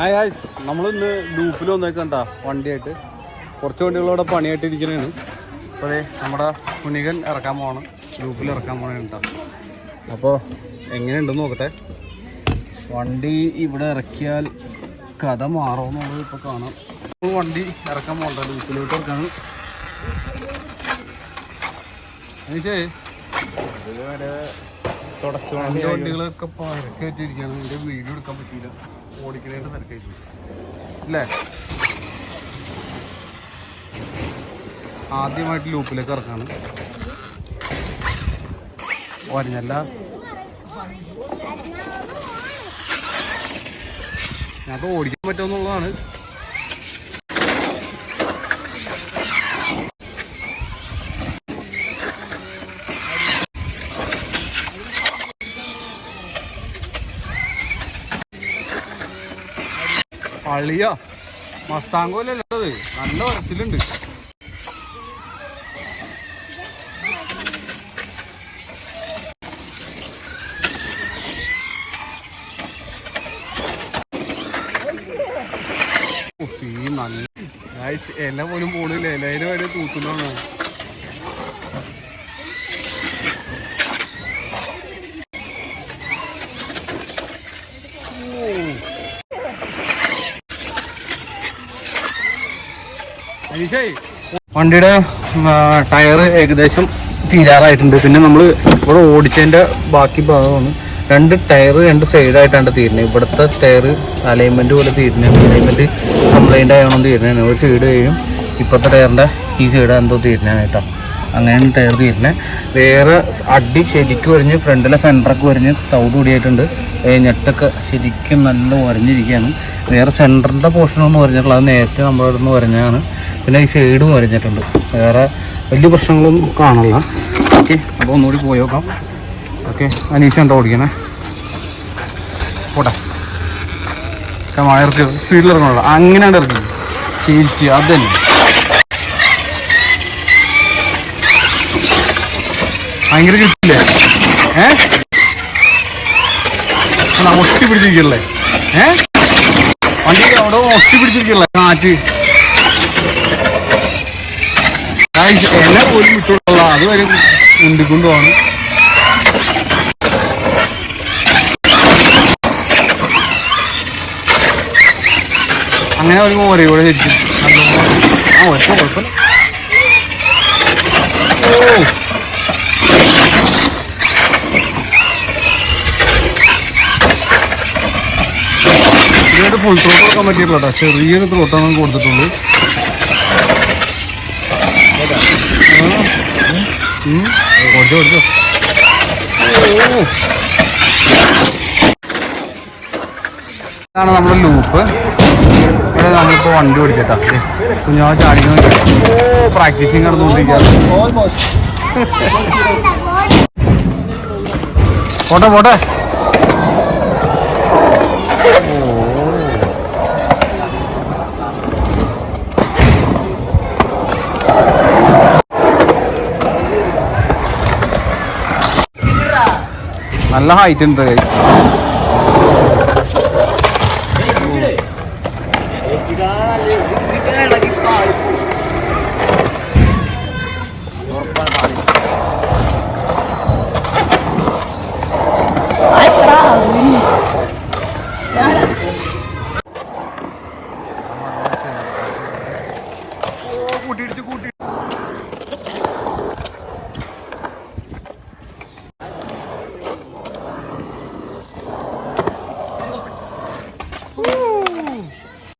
ഹായ്സ് നമ്മളിന്ന് ലൂപ്പിൽ വന്നേക്കണ്ട വണ്ടിയായിട്ട്. കുറച്ച് വണ്ടികളോടെ പണിയായിട്ട് ഇരിക്കണേണ്. അപ്പോൾ നമ്മുടെ കുണികൻ ഇറക്കാൻ പോകണം ലൂപ്പിൽ ഇറക്കാൻ പോകണേ കേട്ടോ അപ്പോൾ എങ്ങനെയുണ്ടെന്ന് നോക്കട്ടെ? വണ്ടി ഇവിടെ ഇറക്കിയാൽ കഥ മാറുമെന്നുള്ളത് ഇപ്പോൾ കാണാം. വണ്ടി ഇറക്കാൻ പോകണ്ട ലൂപ്പിലോട്ട് ഇറക്കാണ്. എനിക്കേ രണ്ട് വണ്ടികളൊക്കെ പരക്കേറ്റിരിക്കുകയാണ് ഇതിന്റെ വീഡിയോ എടുക്കാൻ പറ്റിയില്ല. ഓടിക്കണേന്റെ തിരക്കായിട്ട് അല്ലേ? ആദ്യമായിട്ട് ലൂപ്പിലേക്ക് ഇറക്കാണ്. ഓരഞ്ഞല്ല ഞാൻ ഓടിക്കാൻ പറ്റുമെന്നുള്ളതാണ് അളിയ. മസ്താങ്കോലല്ലത് നല്ല വരത്തിലുണ്ട് നല്ല ഇല പോലും പോണില്ല. ഇലയിൽ വരെ തൂത്തുന്നതാണ്? വണ്ടിയുടെ ടയർ ഏകദേശം തീരാറായിട്ടുണ്ട്. പിന്നെ നമ്മൾ ഇവിടെ ഓടിച്ചതിന്റെ ബാക്കി ഭാഗമാണ്. രണ്ട് ടയർ രണ്ട് സൈഡായിട്ടാണ് തീരുന്നത്. ഇവിടുത്തെ ടയർ അലൈൻമെന്റ് പോലെ തീരുന്നത്. അലൈൻമെന്റ് കംപ്ലൈന്റ് ആയതുകൊണ്ട് തീരുന്നതാണ്. ഒരു സൈഡ് കഴിയും ഇപ്പോഴത്തെ ടയറിന്റെ ഈ സൈഡ് എന്തോ തീരുന്നതാണ് കേട്ടോ. അങ്ങനെയാണ് ടയർ തീരുന്നത്. വേറെ അടി ശരിക്കും വരഞ്ഞ് ഫ്രണ്ടിലെ ഫെൻഡറൊക്കെ വരഞ്ഞ് തൗട് കൂടിയായിട്ടുണ്ട്. ഞെട്ടൊക്കെ ശരിക്കും നല്ല വരഞ്ഞിരിക്കുകയാണ് വേറെ സെന്ററിന്റെ പോർഷനൊന്നും വരഞ്ഞിട്ടില്ല അത് നേരത്തെ നമ്മളവിടെ നിന്ന് വരഞ്ഞതാണ് പിന്നെ ഈ സൈഡും വരഞ്ഞിട്ടുണ്ട് വേറെ വലിയ പ്രശ്നങ്ങളൊന്നും കാണില്ല ഓക്കെ അപ്പോൾ ഒന്നുകൂടി പോയി നോക്കാം. ഓക്കെ അനീഷ് എന്താ ഓടിക്കണേ? പോട്ടെ. മഴ ഇറക്കി സ്പീഡിൽ ഇറങ്ങണല്ലോ അങ്ങനെയാണ് ഇറക്കി ചേച്ചി അതന്നെ ഭയങ്കര കിട്ടില്ലേ ഏ? ഒട്ടി പിടിച്ചിരിക്കല്ലേ ഏ? വണ്ടി അവിടെ ഒട്ടി പിടിച്ചിരിക്കല്ലേ കാറ്റ് എന്നെ പോലും വിട്ടുള്ള അതുവരെ ഉണ്ടിക്കൊണ്ട് പോകണം അങ്ങനെ ഒരേ കൂടെ ശരിക്കും ആ ഒറ്റ കുഴപ്പമില്ല. ഇതിനകത്ത് ഫുൾ ത്രോട്ട് കൊടുക്കാൻ പറ്റിയിട്ടില്ല കേട്ടോ ചെറിയൊരു ത്രോട്ടാണ് കൊടുത്തിട്ടുള്ളൂ ാണ് ഓടിച്ചോ ഓടിച്ചോ ഇതാണ് നമ്മുടെ ലൂപ്പ് ഇവിടെ നമ്മളിപ്പോൾ വണ്ടി ഓടിച്ചേട്ടാ ഞാൻ ചാടി ഓ പ്രാക്ടീസിങ് നടന്നുകൊണ്ടിരിക്കുകയാണ് പോട്ടെ പോട്ടെ. നല്ല ഹൈറ്റ് ഉണ്ട്.